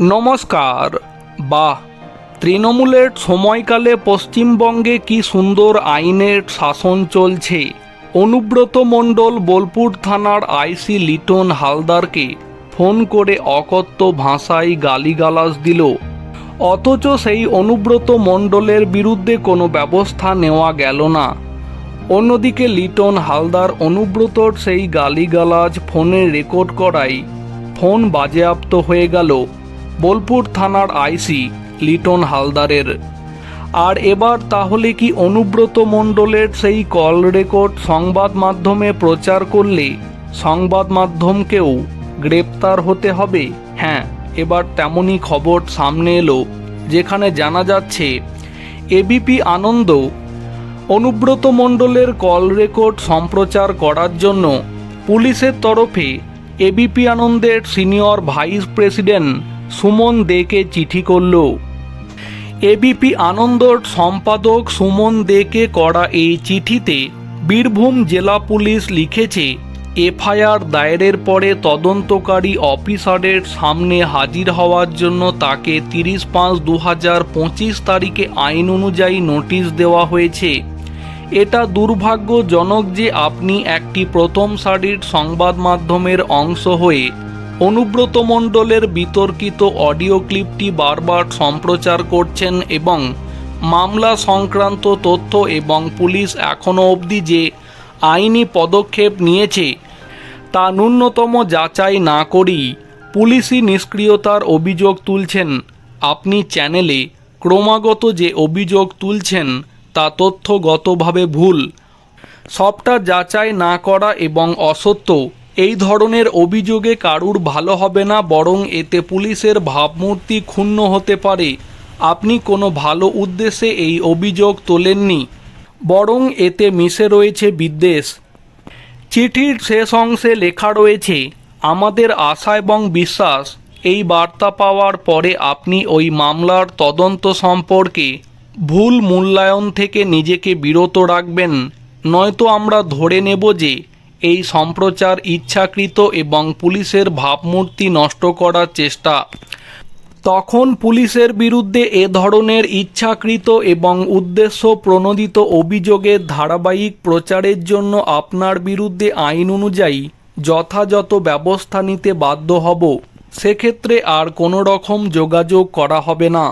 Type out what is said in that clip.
নমস্কার। বাহ, তৃণমূলের সময়কালে পশ্চিমবঙ্গে কি সুন্দর আইনের শাসন চলছে? অনুব্রত মণ্ডল বোলপুর থানার আইসি লিটন হালদারকে ফোন করে অকথ্য ভাষায় গালিগালাজ দিল। অথচ সেই অনুব্রত মণ্ডলের বিরুদ্ধে কোনো ব্যবস্থা নেওয়া গেল না। অন্যদিকে লিটন হালদার অনুব্রতর সেই গালিগালাজ ফোনে রেকর্ড করায় ফোন বাজেয়াপ্ত হয়ে গেল। বোলপুর থানার আইসি লিটন হালদারের। আর এবার তাহলে কি অনুব্রত মণ্ডলের সেই কল রেকর্ড সংবাদ মাধ্যমে প্রচার করলে সংবাদ মাধ্যমকেও গ্রেপ্তার হতে হবে? হ্যাঁ এবার তেমনই খবর সামনে এলো, যেখানে জানা যাচ্ছে এবিপি আনন্দ অনুব্রত মণ্ডলের কল রেকর্ড সম্প্রচার করার জন্য পুলিশের তরফে এবিপি আনন্দের সিনিয়র ভাইস প্রেসিডেন্ট সুমন দেকে চিঠি করল। এবিপি আনন্দর সম্পাদক সুমন দেকে করা এই চিঠিতে বীরভূম জেলা পুলিশ লিখেছে, এফআইআর দায়েরের পরে তদন্তকারী অফিসারের সামনে হাজির হওয়ার জন্য তাকে তিরিশ পাঁচ দু হাজার পঁচিশ তারিখে আইন অনুযায়ী নোটিশ দেওয়া হয়েছে। এটা দুর্ভাগ্যজনক যে আপনি একটি প্রথম সারির সংবাদ মাধ্যমের অংশ হয়ে অনুব্রত মণ্ডলের বিতর্কিত অডিও ক্লিপটি বারবার সম্প্রচার করছেন এবং মামলা সংক্রান্ত তথ্য এবং পুলিশ এখনও অবধি যে আইনি পদক্ষেপ নিয়েছে, তা ন্যূনতম যাচাই না করেই পুলিশি নিষ্ক্রিয়তার অভিযোগ তুলছেন। আপনি চ্যানেলে ক্রমাগত যে অভিযোগ তুলছেন, তা তথ্যগতভাবে ভুল। সবটা যাচাই না করা এবং অসত্য এই ধরনের অভিযোগে কারুর ভালো হবে না, বরং এতে পুলিশের ভাবমূর্তি ক্ষুণ্ণ হতে পারে। আপনি কোনো ভালো উদ্দেশ্যে এই অভিযোগ তোলেননি, বরং এতে মিশে রয়েছে বিদ্বেষ। চিঠির শেষ অংশে লেখা রয়েছে, আমাদের আশা এবং বিশ্বাস, এই বার্তা পাওয়ার পরে আপনি ওই মামলার তদন্ত সম্পর্কে ভুল মূল্যায়ন থেকে নিজেকে বিরত রাখবেন। নয়তো আমরা ধরে নেব যে এই সম্প্রচার ইচ্ছাকৃত এবং পুলিশের ভাবমূর্তি নষ্ট করার চেষ্টা। তখন পুলিশের বিরুদ্ধে এ ধরনের ইচ্ছাকৃত এবং উদ্দেশ্য প্রণোদিত অভিযোগের ধারাবাহিক প্রচারের জন্য আপনার বিরুদ্ধে আইন অনুযায়ী যথাযথ ব্যবস্থা নিতে বাধ্য হব। সেক্ষেত্রে আর কোনো রকম যোগাযোগ করা হবে না।